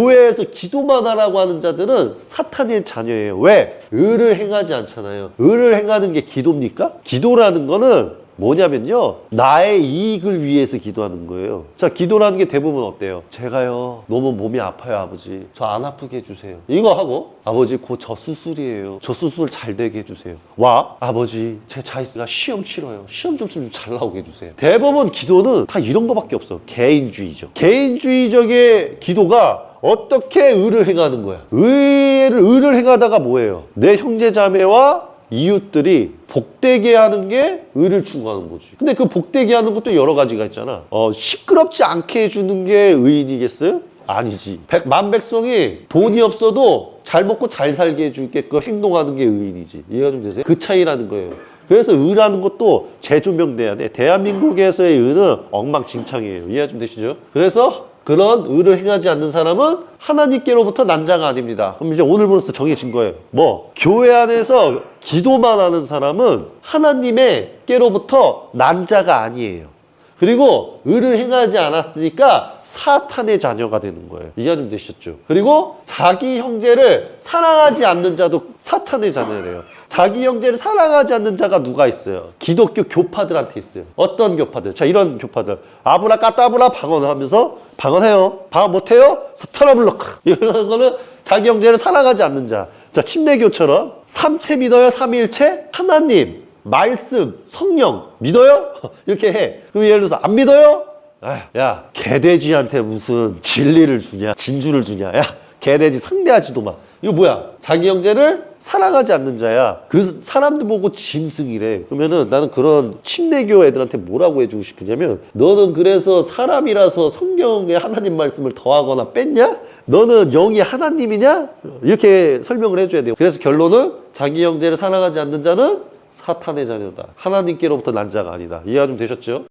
교회에서 기도만 하라고 하는 자들은 사탄의 자녀예요. 왜? 의를 행하지 않잖아요. 의를 행하는 게 기도입니까? 기도라는 거는 뭐냐면요. 나의 이익을 위해서 기도하는 거예요. 자, 기도라는 게 대부분 어때요? 제가요, 너무 몸이 아파요, 아버지. 저 안 아프게 해주세요. 이거 하고, 아버지, 곧 저 수술이에요. 저 수술 잘 되게 해주세요. 와, 아버지, 제 자이스가 시험 치러요. 시험 점수 좀 잘 나오게 해주세요. 대부분 기도는 다 이런 거밖에 없어. 개인주의죠. 개인주의적의 기도가 어떻게 의를 행하는 거야? 의를, 의를 행하다가 뭐예요? 내 형제 자매와 이웃들이 복되게 하는 게 의를 추구하는 거지. 근데 그 복되게 하는 것도 여러 가지가 있잖아. 어, 시끄럽지 않게 해주는 게 의인이겠어요? 아니지. 백, 만 백성이 돈이 없어도 잘 먹고 잘 살게 해주게끔 행동하는 게 의인이지. 이해가 좀 되세요? 그 차이라는 거예요. 그래서 의라는 것도 재조명돼야 돼. 대한민국에서의 의는 엉망진창이에요. 이해가 좀 되시죠? 그래서 그런 의를 행하지 않는 사람은 하나님께로부터 난자가 아닙니다. 그럼 이제 오늘부로서 정해진 거예요. 뭐? 교회 안에서 기도만 하는 사람은 하나님의께로부터 난자가 아니에요. 그리고 의를 행하지 않았으니까 사탄의 자녀가 되는 거예요. 이해가 좀 되셨죠? 그리고 자기 형제를 사랑하지 않는 자도 사탄의 자녀래요. 자기 형제를 사랑하지 않는 자가 누가 있어요? 기독교 교파들한테 있어요. 어떤 교파들? 자, 이런 교파들. 아브라 까따브라 방언하면서 방언해요. 방언 못해요? 불러카. 이런 거는 자기 형제를 사랑하지 않는 자. 자, 침례교처럼 삼체 믿어요? 삼위일체? 하나님, 말씀, 성령 믿어요? 이렇게 해. 그럼 예를 들어서 안 믿어요? 아, 야, 개돼지한테 무슨 진리를 주냐, 진주를 주냐. 야, 개돼지 상대하지도 마. 이거 뭐야? 자기 형제를 사랑하지 않는 자야. 그 사람들 보고 짐승이래. 그러면은 나는 그런 침례교 애들한테 뭐라고 해주고 싶으냐면 너는 그래서 사람이라서 성경에 하나님 말씀을 더하거나 뺐냐? 너는 영이 하나님이냐? 이렇게 설명을 해줘야 돼요. 그래서 결론은 자기 형제를 사랑하지 않는 자는 사탄의 자녀다. 하나님께로부터 난 자가 아니다. 이해가 좀 되셨죠?